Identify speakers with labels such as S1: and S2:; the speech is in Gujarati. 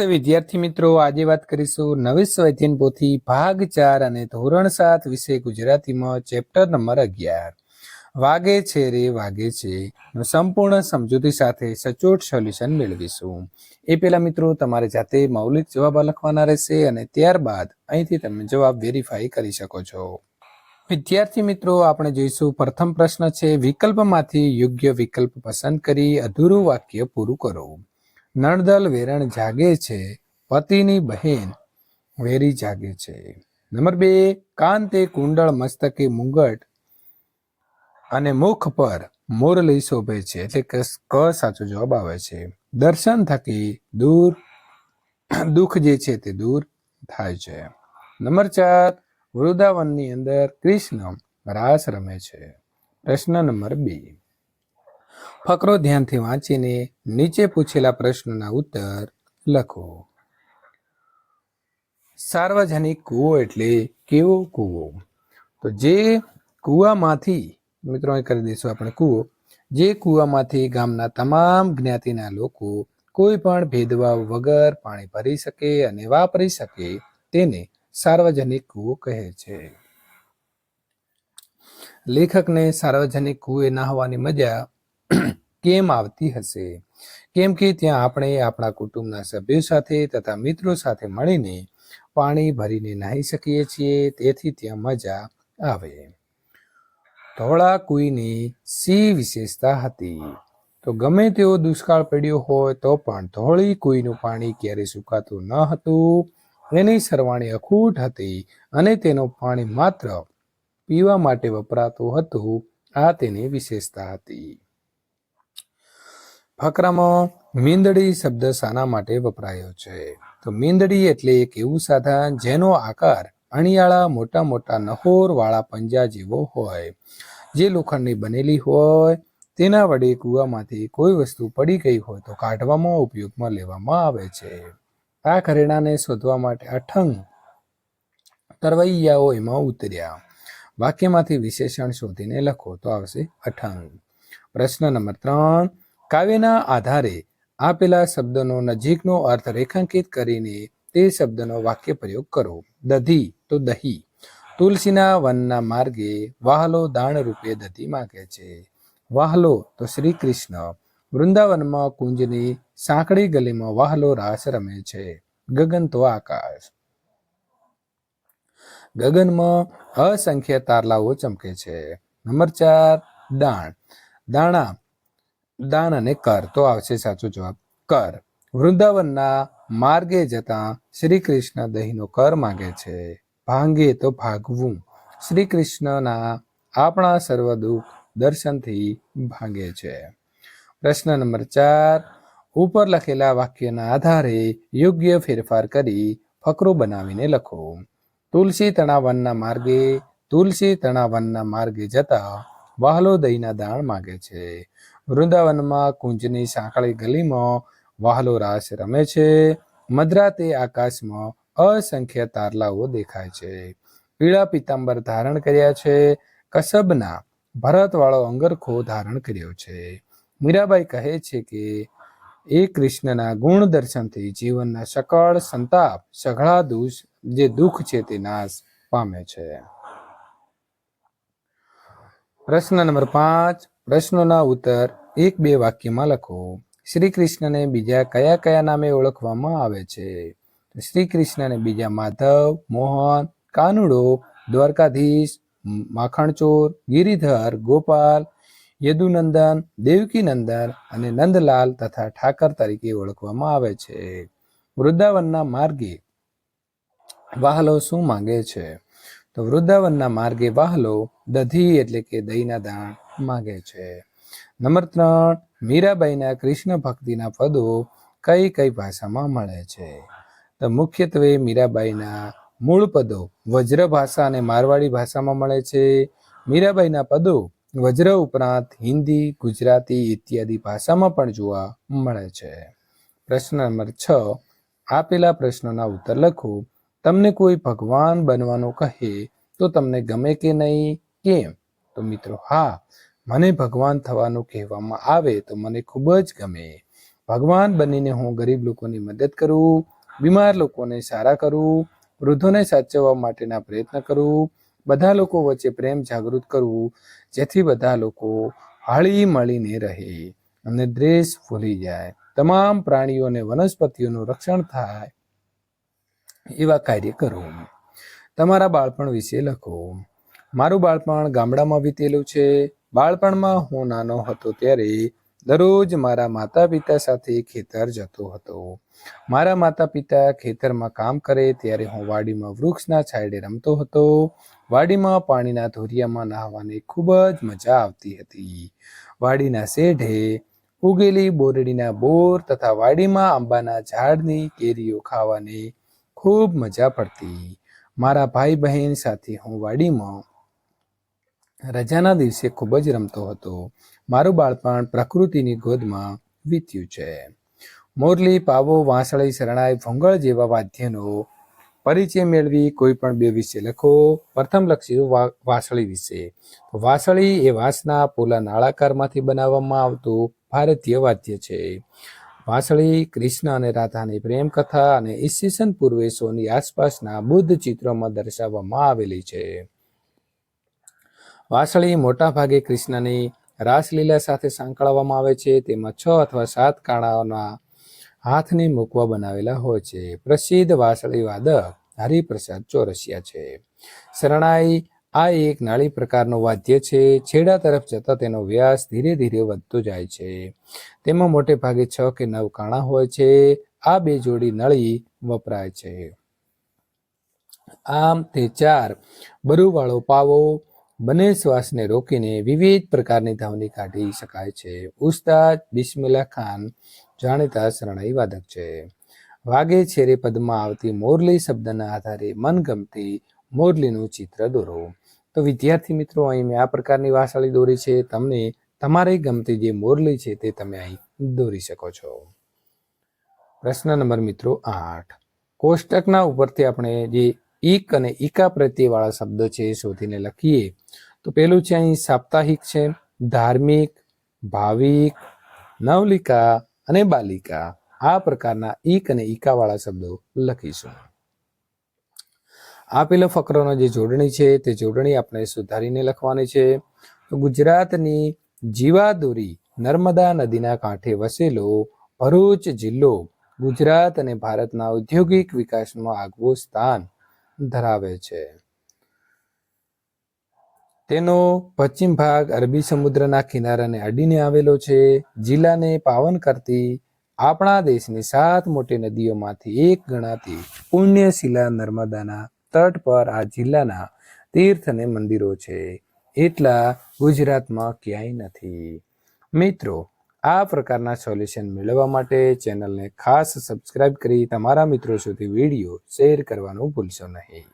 S1: નમસ્તે વિદ્યાર્થી મિત્રો, આજે વાત કરીશું નવી સ્વાધ્યાયન પોથી ભાગ ચાર અને ધોરણ સાત વિષય ગુજરાતીમાં ચેપ્ટર નંબર અગિયાર. વાગે છે રે, વાગે છે. સંપૂર્ણ સમજૂતી સાથે સચોટ સોલ્યુશન મેળવીશું. એ પહેલા મિત્રો, તમારે જાતે મૌલિક જવાબ લખવાના રહેશે અને ત્યારબાદ અહીંથી તમે જવાબ વેરીફાઈ કરી શકો છો. વિદ્યાર્થી મિત્રો, આપણે જોઈશું પ્રથમ પ્રશ્ન છે, વિકલ્પમાંથી યોગ્ય વિકલ્પ પસંદ કરી અધૂરું વાક્ય પૂરું કરો. નળદલ વેરણ જાગે છે, પતિની બહેન વેરી જાગે છે. નંબર બે, કાંતે કુંડળ મસ્તકે મુંગટ અને મુખ પર મોરલી શોભે છે. એટલે કે સાચો જવાબ આવે છે. દર્શન થકી દૂર, દુઃખ જે છે તે દૂર થાય છે. નંબર ચાર, વૃંદાવનની અંદર કૃષ્ણ રાસ રમે છે. પ્રશ્ન નંબર બે. ફકરો ધ્યાનથી વાંચીને નીચે પૂછેલા પ્રશ્નના ઉત્તર લખો. સાર્વજનિક કૂવો એટલે કેવો કૂવો? તો જે કૂવામાંથી, મિત્રો કરી દઈશું આપણે કૂવો, જે કૂવામાંથી ગામના તમામ જ્ઞાતિના લોકો કોઈ પણ ભેદભાવ વગર પાણી ભરી શકે અને વાપરી શકે તેને સાર્વજનિક કૂવો કહે છે. લેખકને સાર્વજનિક કૂએ નાહવાની મજા કેમ આવતી હશે? કેમ કે ત્યાં આપણે આપણા કુટુંબના સભ્યો સાથે તથા મિત્રો સાથે મળીને પાણી ભરીને નાહી શકીએ છીએ, તેથી ત્યાં મજા આવે. ધોળા કુઈની સી વિશેષતા હતી. તો ગમે તેવો દુષ્કાળ પડ્યો હોય, તો પણ ધોળી કુઈનું પાણી ક્યારે સુકાતું ન હતું. એની સરવાણી અખૂટ હતી અને તેનું પાણી માત્ર પીવા માટે વપરાતું હતું. આ તેની વિશેષતા હતી. ફકરામાં મીંદડી શબ્દ શાના માટે વપરાયો છે. તો મીંદડી એટલે એક એવું સાધન જેનો આકાર અણિયાળા મોટા મોટા નહોર વાળા પંજા જેવો હોય. જે લોખંડની બનેલી હોય, તેના વડે કૂવામાંથી કોઈ વસ્તુ પડી ગઈ હોય તો કાઢવામાં ઉપયોગમાં લેવામાં આવે છે. આ ઘરેણાને શોધવા માટે અઠંગ તરવૈયાઓ એમાં ઉતર્યા. વાક્યમાંથી વિશેષણ શોધીને લખો તો આવશે અઠંગ. પ્રશ્ન નંબર ત્રણ કાવ્યના આધારે આપેલા શબ્દનો નજીકનો અર્થ રેખાંકિત કરીને તે શબ્દનો વાક્ય પ્રયોગ કરો. દધી તો દહી. તુલસીના વનના માર્ગે વાહલો દાણ રૂપે દધી માગે છે. વાહલો તો શ્રી કૃષ્ણ વૃંદાવનમાં કુંજની સાંકડી ગલીમાં વાહલો રાસ રમે છે. ગગન તો આકાશ. ગગનમાં અસંખ્ય તારલાઓ ચમકે છે. નંબર ચાર, દાણ. દાણા દાન અને કર. તો આવશે સાચો જવાબ, કર. વૃંદાવનના માર્ગે જતા શ્રી કૃષ્ણ દહીંનો કર માગે છે. ભાંગે તો ભાગવું. શ્રી કૃષ્ણના આપણા સર્વ દુઃખ દર્શનથી ભાંગે છે. પ્રશ્ન નંબર ચાર, ઉપર લખેલા વાક્યના આધારે યોગ્ય ફેરફાર કરી ફકરો બનાવીને લખો. તુલસી તણાવનના માર્ગે, તુલસી તણાવનના માર્ગે જતા વાહલો દહીંના દાણ માગે છે. વૃંદાવનમાં કુંજની સાંકળી ગલીમાં વાહલો રાસ રમે છે. મધરાતે આકાશમાં અસંખ્ય તારલાઓ દેખાય છે. પીળા પિતાંબર ધારણ કર્યા છે. કસબના ભરતવાળો અંગરખો ધારણ કર્યો છે. મીરાબાઈ કહે છે કે, એ કૃષ્ણના ગુણ દર્શનથી જીવનના સકળ સંતાપ, સઘળા દુષ જે દુઃખ છે તે નાશ પામે છે. પ્રશ્ન નંબર પાંચ, પ્રશ્નોના ઉત્તર એક બે વાક્યમાં લખો. શ્રી કૃષ્ણને બીજા કયા કયા નામે ઓળખવામાં આવે છે? શ્રી કૃષ્ણને બીજા માધવ, મોહન, કાનુડો, દ્વારકાધીશ, માખણચોર, ગિરિધર, ગોપાલ, યદુનંદન, દેવકીનંદન અને નંદલાલ તથા ઠાકર તરીકે ઓળખવામાં આવે છે. વૃંદાવનના માર્ગે વાહલો શું માંગે છે? તો વૃંદાવનના માર્ગે વાહલો દધી એટલે કે દહીંના દાણ માગે છે. નંબર ત્રણ, મીરાબાઈના કૃષ્ણ ભક્તિના પદો કઈ કઈ ભાષામાં મળે છે? તો મુખ્યત્વે મીરાબાઈના મૂળ પદો વજ્ર ભાષા અને મારવાડી ભાષામાં મળે છે. મીરાબાઈના પદો વજ્ર ઉપરાંત હિન્દી, ગુજરાતી ઇત્યાદિ ભાષામાં પણ જોવા મળે છે. પ્રશ્ન નંબર છ, આપેલા પ્રશ્નોના ઉત્તર લખો. તમને કોઈ ભગવાન બનવાનું કહે તો તમને ગમે કે નહીં? કેમ? તો મિત્રો, હા, મને ભગવાન થવાનું કહેવામાં આવે તો મને ખૂબ જ ગમે. ભગવાન બનીને હું ગરીબ લોકોની મદદ કરું, બીમાર લોકોને સારા કરું, વૃદ્ધોને સાચવવા માટેના પ્રયત્ન કરું, બધા લોકો વચ્ચે પ્રેમ જાગૃત કરવું જેથી બધા લોકો હળી મળીને રહે અને દ્વેષ ભૂલી જાય. તમામ પ્રાણીઓને વનસ્પતિઓનું રક્ષણ થાય. એવા કાર્ય કરો. તમારા બાળપણ વિશે લખો. મારું બાળપણ ગામડામાં વીતેલું છે. બાળપણમાં હું નાનો હતો ત્યારે દરરોજ મારા માતા પિતા સાથે ખેતર જતો હતો. મારા માતા પિતા ખેતરમાં કામ કરે ત્યારે હું વાડીમાં વૃક્ષના છાંયડે રમતો હતો. વાડીમાં પાણીના ધોરિયામાં નહાવાની ખૂબ જ મજા આવતી હતી. વાડીના શેઢે ઉગેલી બોરડીના બોર તથા વાડીમાં આંબાના ઝાડની કેરીઓ ખાવાની ખૂબ મજા પડતી. મારા ભાઈ બહેન સાથે હું વાડીમાં રજાના દિવસે ખૂબ જ રમતો હતો. મારું બાળપણ પ્રકૃતિની ગોદમાં વીત્યું છે. મોરલી, પાવો, વાંસળી, શરણાઈ, ભોંગળ જેવા વાદ્યનો પરિચય મેળવી કોઈ પણ બે વિશે લખો. પ્રથમ લખશું વા- વાંસળી વિશે. વાંસળી એ વાંસના પોલા નાળાકારમાંથી બનાવવામાં આવતું ભારતીય વાદ્ય છે. વાંસળી, કૃષ્ણ અને રાધાની પ્રેમ કથા અને ઈસવીસન પૂર્વે સોની આસપાસના બુદ્ધ ચિત્રોમાં દર્શાવવામાં આવેલી છે. વાંસળી મોટા ભાગે કૃષ્ણની રાસલીલા સાથે સાંકળવામાં આવે છે. તેમાં છ અથવા સાત કાણાઓના હાથની મૂકવા બનાવેલા હોય છે. પ્રસિદ્ધ વાંસળી વાદક હરિપ્રસાદ ચોરસિયા છે. શરણાઈ આ એક નાળી પ્રકારનો વાદ્ય છે. છેડા તરફ જતા તેનો વ્યાસ ધીરે ધીરે વધતો જાય છે. તેમાં મોટે ભાગે છ કે નવ કાણા હોય છે. આ બે જોડી નળી વપરાય છે. આમ તે ચાર બરુવાળો પાવો બંને શ્વાસને રોકીને વિવિધ પ્રકારની ધ્વનિ કાઢી શકાય છે. ઉસ્તાદ બિસ્મિલ્લા ખાન, જાણીતા શરણાઈ વાદક છે. વાગે છેરે પદમાં આવતી મોરલી શબ્દના આધારે મનગમતી મોરલીનું ચિત્ર દોરો. તો વિદ્યાર્થી મિત્રો, અહીં મેં આ પ્રકારની વાંસળી દોરી છે. તમને તમારી ગમતી જે મોરલી છે તે તમે અહીં દોરી શકો છો. પ્રશ્ન નંબર મિત્રો આઠ. કોષ્ટકના ઉપરથી આપણે જે ઈક અને ઈકા પ્રત્યેવાળા શબ્દ છે એ શોધીને લખીએ. તો પેલું છે અહીં સાપ્તાહિક છે, ધાર્મિક, ભાવિક, નવલિકા અને બાલિકા. આ પ્રકારના ઈક અને ઈકાવાળા શબ્દો લખીશું. આપેલો ફકરાનો જે જોડણી છે, તે જોડણી આપણે સુધારીને લખવાની છે. ગુજરાતની જીવાદોરી નર્મદા નદીના કાંઠે વસેલો ભરૂચ જિલ્લો ગુજરાત અને ભારતના ઔદ્યોગિક વિકાસમાં આગવું સ્થાન ધરાવે છે. તેનો પશ્ચિમ ભાગ અરબી સમુદ્રના કિનારાને અડીને આવેલો છે. જિલ્લાને પાવન કરતી આપણા દેશની સાત મોટી નદીઓમાંથી એક ગણાતી પુણ્યશિલા નર્મદાના તટ પર આ જિલ્લાના તીર્થ અને મંદિરો છે. એટલા ગુજરાતમાં ક્યાંય નથી. મિત્રો, આ પ્રકારના સોલ્યુશન મેળવવા માટે ચેનલને ખાસ સબસ્ક્રાઇબ કરી તમારા મિત્રો સુધી વીડિયો શેર કરવાનું ભૂલશો નહીં.